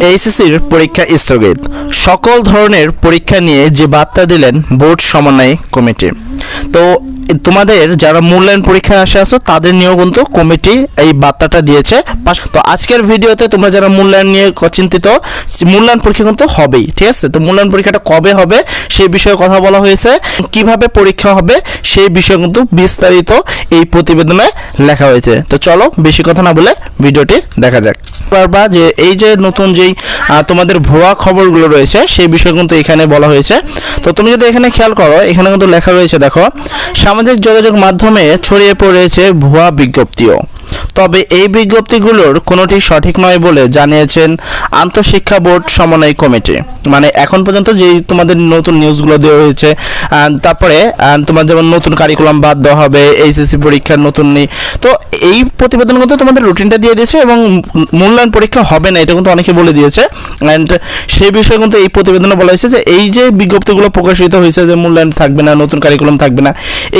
এইচএসসির পরীক্ষা স্থগিত। সকল ধরনের পরীক্ষা নিয়ে যে বার্তা দিলেন বোর্ড সমন্বয় কমিটি। তো তোমাদের যারা মূল্যায়ন পরীক্ষায় আসে আসো তাদের নিয়েও কিন্তু কমিটি এই বার্তাটা দিয়েছে। তো আজকের ভিডিওতে তোমরা যারা মূল্যায়ন নিয়ে চিন্তিত মূল্যায়ন পরীক্ষা কিন্তু হবেই, ঠিক আছে? তো মূল্যায়ন পরীক্ষাটা কবে হবে, সেই বিষয়ে কথা বলা হয়েছে। কীভাবে পরীক্ষা হবে, সেই বিষয়ে কিন্তু বিস্তারিত এই প্রতিবেদনে লেখা হয়েছে। তো চলো, বেশি কথা না বলে ভিডিওটি দেখা যাক। পারবা যে এই যে নতুন যেই তোমাদের ভুয়া খবরগুলো রয়েছে, সেই বিষয়ে কিন্তু এখানে বলা হয়েছে। তো তুমি যদি এখানে খেয়াল করো, এখানে কিন্তু লেখা রয়েছে, দেখো, সামাজিক যোগাযোগ মাধ্যমে ছড়িয়ে পড়েছে ভুয়া বিজ্ঞপ্তিও। তবে এই বিজ্ঞপ্তিগুলোর কোনোটি সঠিক নয় বলে জানিয়েছেন আন্তঃশিক্ষা বোর্ড সমন্বয় কমিটি। মানে এখন পর্যন্ত যেই তোমাদের নতুন নিউজগুলো দেওয়া হয়েছে তারপরে তোমার যেমন নতুন কারিকুলাম বাদ দেওয়া হবে এইচএসসি পরীক্ষার নতুন নেই, তো এই প্রতিবেদন কিন্তু তোমাদের রুটিনটা দিয়ে দিয়েছে এবং মূল্যায়ন পরীক্ষা হবে না, এটা কিন্তু অনেকে বলে দিয়েছে। অ্যান্ড সেই বিষয়ে কিন্তু এই প্রতিবেদনে বলা হয়েছে যে, এই যে বিজ্ঞপ্তিগুলো প্রকাশিত হয়েছে যে মূল্যায়ন থাকবে না, নতুন কারিকুলাম থাকবে না,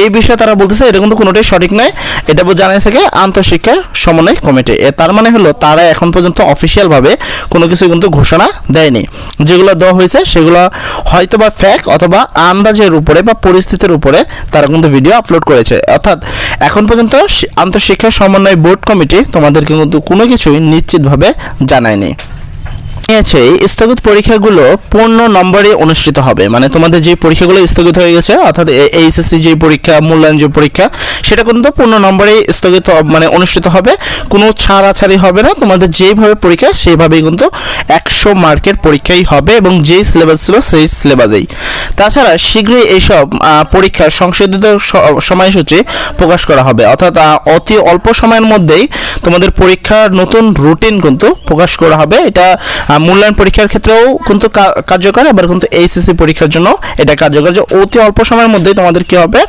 এই বিষয়ে তারা বলতেছে এটা কিন্তু কোনোটাই সঠিক নয়। এটা জানিয়েছে কি আন্তঃশিক্ষা সমন্বয় কমিটি। তার মানে হলো তারা এখন পর্যন্ত অফিসিয়ালভাবে কোনো কিছু কিন্তু ঘোষণা দেয়নি। যেগুলো দেওয়া হয়েছে, সেগুলো হয়তো বা ফ্যাক অথবা আন্দাজের উপরে বা পরিস্থিতির উপরে তারা কিন্তু ভিডিও আপলোড করেছে। অর্থাৎ এখন পর্যন্ত আন্তঃশিক্ষা সমন্বয় বোর্ড কমিটি তোমাদেরকে কিন্তু কোনো কিছুই নিশ্চিতভাবে জানায়নি। এই স্থগিত পরীক্ষাগুলো পূর্ণ নম্বরে অনুষ্ঠিত হবে। মানে তোমাদের যে পরীক্ষাগুলো স্থগিত হয়ে গেছে, অর্থাৎ এইচএসসি যে পরীক্ষা, মূল্যায়ন যে পরীক্ষা, সেটা কিন্তু পূর্ণ নম্বরে স্থগিত মানে অনুষ্ঠিত হবে। কোনো ছাড়াছাড়ি হবে না, তোমাদের যেইভাবে পরীক্ষা, সেইভাবেই কিন্তু একশো মার্কের পরীক্ষাই হবে এবং যেই সিলেবাস ছিল সেই সিলেবাসেই তাছাড়া শীঘ্রই এইসব পরীক্ষার সংশোধিত সময়সূচি প্রকাশ করা হবে। অর্থাৎ অতি অল্প সময়ের মধ্যেই তোমাদের পরীক্ষার নতুন রুটিন কিন্তু প্রকাশ করা হবে। এটা মূল্যায়ন পরীক্ষার ক্ষেত্রেও কিন্তু কার্যকর, আবার কিন্তু এইচএসসি পরীক্ষার জন্য এটা কার্যকর। যে অতি অল্প সময়ের মধ্যেই তোমাদের কী হবে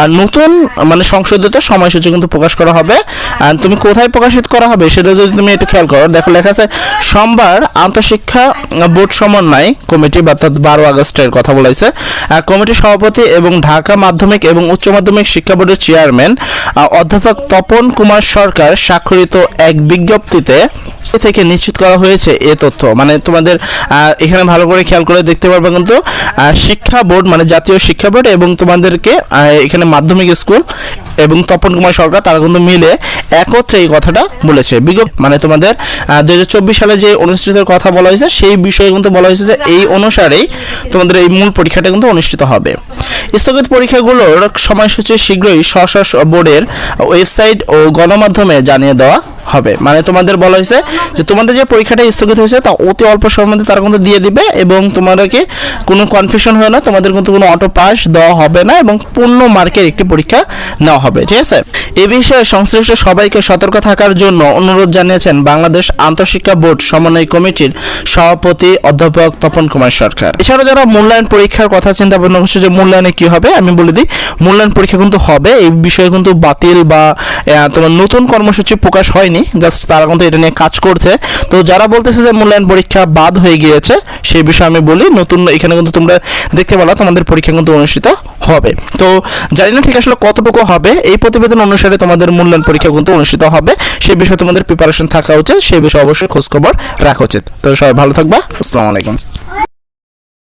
আর নতুন মানে সংশোধিত সময়সূচি কিন্তু প্রকাশ করা হবে। আর তুমি কোথায় প্রকাশিত করা হবে সেটা যদি তুমি একটু খেয়াল করো, দেখো লেখা আছে, সোমবার আন্তঃশিক্ষা বোর্ড সমন্বয় কমিটি, অর্থাৎ বারো আগস্টের কথা বলেছে কমিটির সভাপতি এবং ঢাকা মাধ্যমিক এবং উচ্চ মাধ্যমিক শিক্ষা বোর্ডের চেয়ারম্যান অধ্যাপক তপন কুমার সরকার স্বাক্ষরিত এক বিজ্ঞপ্তিতে থেকে নিশ্চিত করা হয়েছে এ তথ্য। মানে তোমাদের এখানে ভালো করে খেয়াল করে দেখতে পারবে কিন্তু শিক্ষা বোর্ড মানে জাতীয় শিক্ষা বোর্ড এবং তোমাদেরকে এখানে মাধ্যমিক স্কুল এবং তপন কুমার সরকার, তারা কিন্তু মিলে একত্রে এই কথাটা বলেছে। বিজ্ঞপ্তি মানে তোমাদের দু হাজার চব্বিশ সালে যে অনুষ্ঠিত কথা বলা হয়েছে, সেই বিষয়ে কিন্তু বলা হয়েছে যে এই অনুসারেই তোমাদের এই মূল পরীক্ষাটা কিন্তু অনুষ্ঠিত হবে। স্থগিত পরীক্ষাগুলোর সময়সূচি শীঘ্রই স্ব বোর্ডের ওয়েবসাইট ও গণমাধ্যমে জানিয়ে দেওয়া হবে। মানে তোমাদের বলা হয়েছে যে তোমাদের যে পরীক্ষাটা স্থগিত হয়েছে তা অতি অল্প সময়ের মধ্যে তারা কিন্তু দিয়ে দিবে এবং তোমাদেরকে কোনো কনফিউশন হয় না, তোমাদের কিন্তু কোনো অটো পাস দেওয়া হবে না এবং পূর্ণ মার্কের একটি পরীক্ষা নেওয়া হবে, ঠিক আছে? এ বিষয়ে সংশ্লিষ্ট সবাইকে সতর্ক থাকার জন্য অনুরোধ জানিয়েছেন বাংলাদেশ আন্তঃশিক্ষা বোর্ড সমন্বয় কমিটির সভাপতি অধ্যাপক তপন কুমার সরকার। এছাড়া যারা মূল্যায়ন পরীক্ষার কথা চিন্তা ভাবনা করছে যে মূল্যায়নে কি হবে, আমি বলে দিই, মূল্যায়ন পরীক্ষা কিন্তু হবে, এই বিষয়ে কিন্তু বাতিল বা তোমার নতুন কর্মসূচি প্রকাশ হয়নি জাস্ট তারা কিন্তু এটা নিয়ে কাজ করছে। তো যারা বলতেছে যে মূল্যায়ন পরীক্ষা বাদ হয়ে গিয়েছে সেই বিষয়ে আমি বলি, নতুন এখানে কিন্তু তোমরা দেখতে পেলা তোমাদের পরীক্ষা কিন্তু অনুষ্ঠিত হবে। তো জানি না ঠিক আসলে কতটুকু হবে। এই প্রতিবেদন অনুসারে তোমাদের মূল্যায়ন পরীক্ষা কিন্তু অনুষ্ঠিত হবে। সেই বিষয়ে তোমাদের প্রিপারেশন থাকা উচিত। সেই বিষয়ে অবশ্যই খোঁজখবর রাখা উচিত। তো সবাই ভালো থাকবা। আসসালামু আলাইকুম।